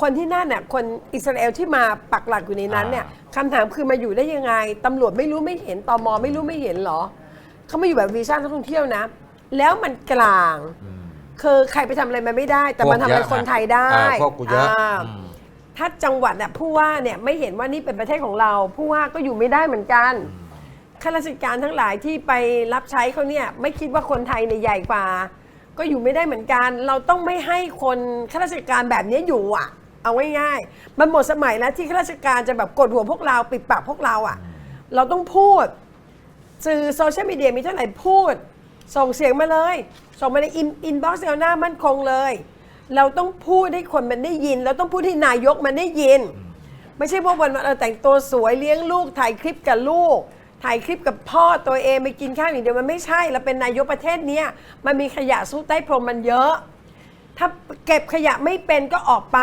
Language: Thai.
คนที่นั่นน่ะคนอิสราเอลที่มาปักหลักอยู่ในนั้นเนี่ยคำถามคือมาอยู่ได้ยังไงตำรวจไม่รู้ไม่เห็นตมไม่รู้ไม่เห็นเหรอเขามาอยู่แบบวีซ่านักท่องเที่ยวนะ แล้วมันกลางอืมคือใครไปทำอะไรมันไม่ได้ แต่มันทำอะไรคนไทยได้อ่าพวกกูเยอะอ่าอืมถ้าจังหวัดน่ะผู้ว่าเนี่ยไม่เห็นว่านี่เป็นประเทศของเรา ผู้ว่าก็อยู่ไม่ได้เหมือนกันข้าราชการทั้งหลายที่ไปรับใช้เขาเนี่ยไม่คิดว่าคนไทยเนี่ยใหญ่กว่า ก็อยู่ไม่ได้เหมือนกัน เราต้องไม่ให้คนข้าราชการแบบนี้อยู่อะ เอาง่ายๆมันหมดสมัยแล้วที่ข้าราชการจะแบบกดหัวพวกเราปิดปากพวกเราอะ เราต้องพูด สื่อโซเชียลมีเดียมีเท่าไหร่พูด ส่งเสียงมาเลย ส่งมาในอินอินบ็อกซ์แนวหน้ามั่นคงเลย เราต้องพูดให้คนมันได้ยิน เราต้องพูดให้นายกมันได้ยิน ไม่ใช่ว่าวันวันๆเออแต่งตัวสวยเลี้ยงลูกถ่ายคลิปกับลูก ถ่ายคลิปกับพ่อตัวเองไปกินข้าวอย่างเดียวมันไม่ใช่เราเป็นนายกประเทศเนี้ยมันมีขยะสู้ใต้พรมมันเยอะ ถ้าเก็บขยะไม่เป็นก็ออกไป